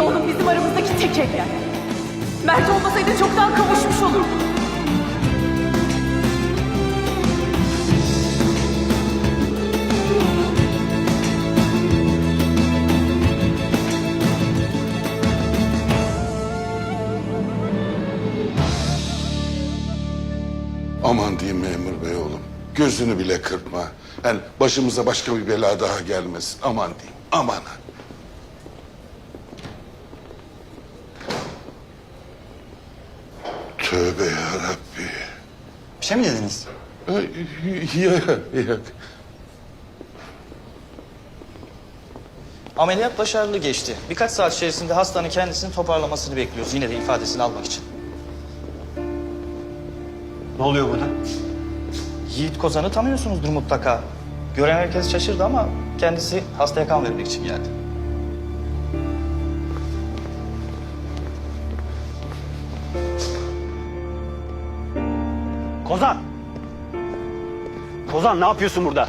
Senin oğlun bizim aramızdaki tek engel. Mert olmasaydı çoktan kavuşmuş olurduk. Aman diyeyim memur bey oğlum. Gözünü bile kırpma. Yani başımıza başka bir bela daha gelmesin. Aman diyeyim. Aman. Tövbe yarabbi. Bir şey mi dediniz? Yok yok. Ameliyat başarılı geçti. Birkaç saat içerisinde hastanın kendisini toparlamasını bekliyoruz. Yine de ifadesini almak için. Ne oluyor burada? Yiğit Kozan'ı tanıyorsunuzdur mutlaka. Gören herkes şaşırdı ama kendisi hastaya kan vermek için geldi. Kozan! Kozan ne yapıyorsun burada?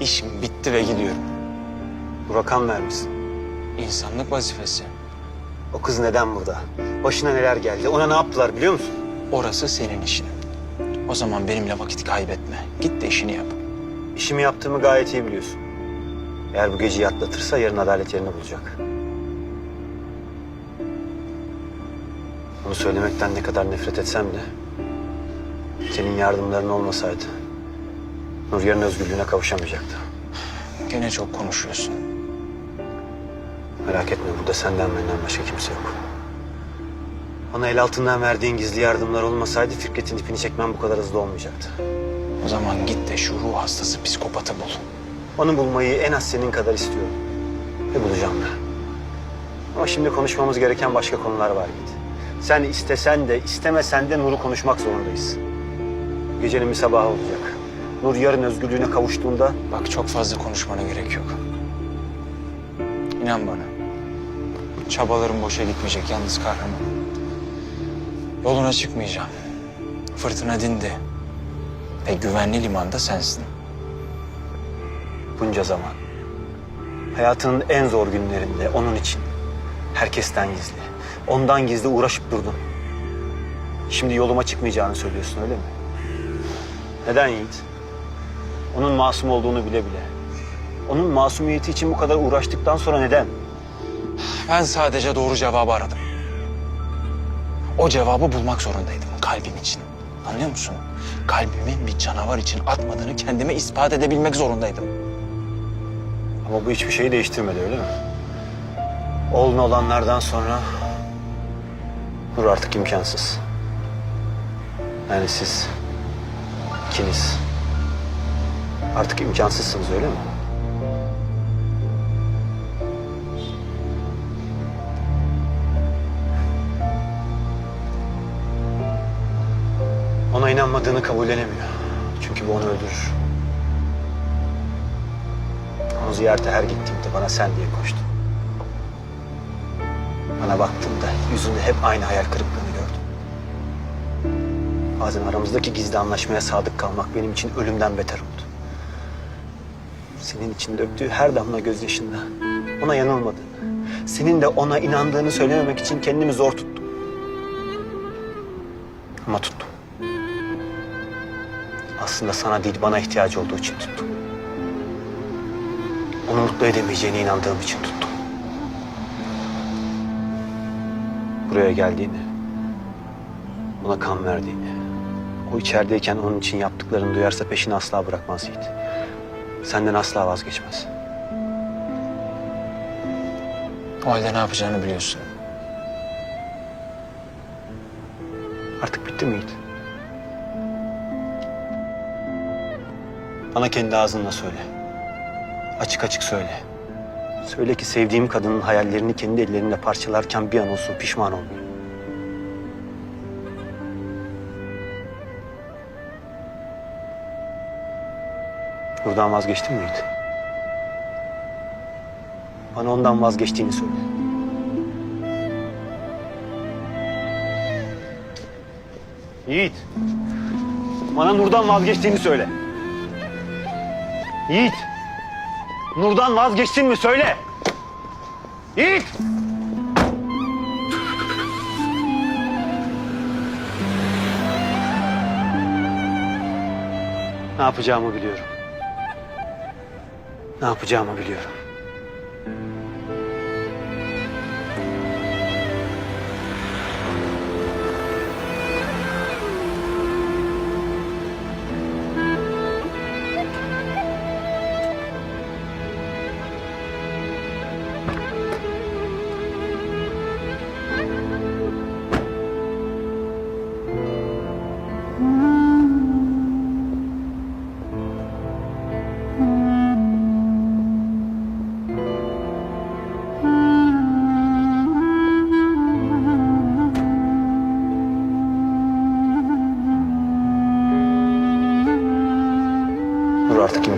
İşim bitti ve gidiyorum. Burak'an vermişsin. İnsanlık vazifesi. O kız neden burada? Başına neler geldi? Ona ne yaptılar biliyor musun? Orası senin işin. O zaman benimle vakit kaybetme. Git de işini yap. İşimi yaptığımı gayet iyi biliyorsun. Eğer bu geceyi atlatırsa yarın adalet yerini bulacak. Bunu söylemekten ne kadar nefret etsem de... ...senin yardımların olmasaydı... Nur yarın özgürlüğüne kavuşamayacaktı. Gene çok konuşuyorsun. Merak etme burada senden benden başka kimse yok. Ona el altından verdiğin gizli yardımlar olmasaydı Fikret'in ipini çekmem bu kadar hızlı olmayacaktı. O zaman git de şu ruh hastası psikopatı bul. Onu bulmayı en az senin kadar istiyorum. Ve bulacağım da. Ama şimdi konuşmamız gereken başka konular var Yiğit. Sen istesen de istemesen de Nur'u konuşmak zorundayız. Gecenin bir sabahı olacak. Nur yarın özgürlüğüne kavuştuğunda Bak çok fazla konuşmana gerek yok. İnan bana. Çabalarım boşa gitmeyecek yalnız kahraman. Yoluna çıkmayacağım. Fırtına dindi. Ve güvenli limanda sensin. bunca zaman hayatının en zor günlerinde onun için herkesten gizli, ondan gizli uğraşıp durdun. Şimdi yoluma çıkmayacağını söylüyorsun öyle mi? Neden Yiğit? Onun masum olduğunu bile bile. Onun masumiyeti için bu kadar uğraştıktan sonra neden? Ben sadece doğru cevabı aradım. O cevabı bulmak zorundaydım kalbim için. Anlıyor musun? Kalbimin bir canavar için atmadığını kendime ispat edebilmek zorundaydım. Ama bu hiçbir şeyi değiştirmedi öyle mi? Oğluna olanlardan sonra Nur artık imkansız. Yani siz ikiniz artık imkansızsınız öyle mi? Ona inanmadığını kabullenemiyor. Çünkü bu onu öldürür. Onu ziyarete her gittiğimde bana sen diye koştu. Bana baktığımda yüzünde hep aynı hayal kırıklığını gördüm. Bazen aramızdaki gizli anlaşmaya sadık kalmak benim için ölümden beter oldu. Senin için döktüğü her damla gözyaşında ona yanılmadığını, senin de ona inandığını söylememek için kendimi zor tuttum. Ama tuttum. Aslında sana değil bana ihtiyacı olduğu için tuttum. Onu mutlu edemeyeceğine inandığım için tuttum. Buraya geldiğini, ona kan verdiğini, o içerideyken onun için yaptıklarını duyarsa peşini asla bırakmaz Yiğit. Senden asla vazgeçmez. O halde ne yapacağını biliyorsun. Artık bitti mi Yiğit? Bana kendi ağzınla söyle. Açık açık söyle. Söyle ki sevdiğim kadının hayallerini kendi ellerimle parçalarken bir an olsun pişman olmayayım. Buradan vazgeçtin mi Yiğit? Bana ondan vazgeçtiğini söyle. Yiğit. Bana Nur'dan vazgeçtiğini söyle. Yiğit. Nur'dan vazgeçtin mi söyle. Yiğit! Ne yapacağımı biliyorum. Ne yapacağımı biliyorum.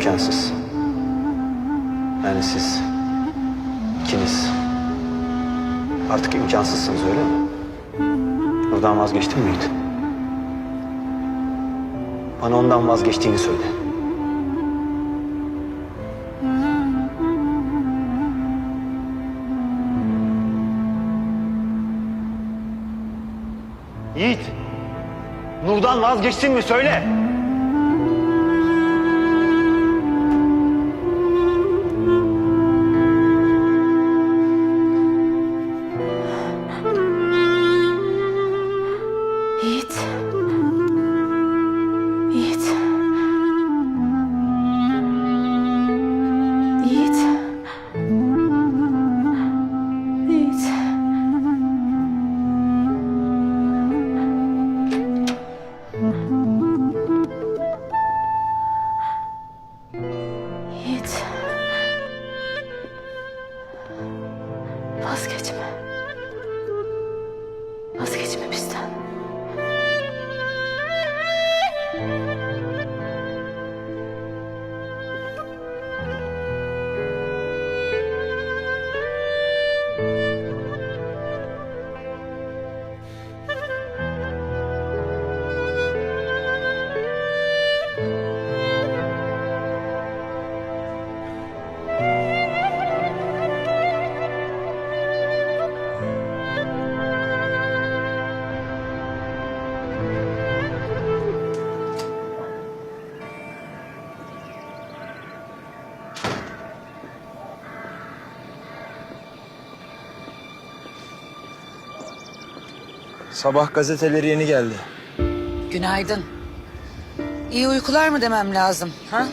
İmkansız. Yani siz ikiniz artık imkansızsınız öyle mi? Buradan vazgeçtin mi Yiğit? Bana ondan vazgeçtiğini söyle. Yiğit! Nur'dan vazgeçtin mi söyle. Yiğit. Sabah gazeteleri yeni geldi. Günaydın. İyi uykular mı demem lazım? Ha?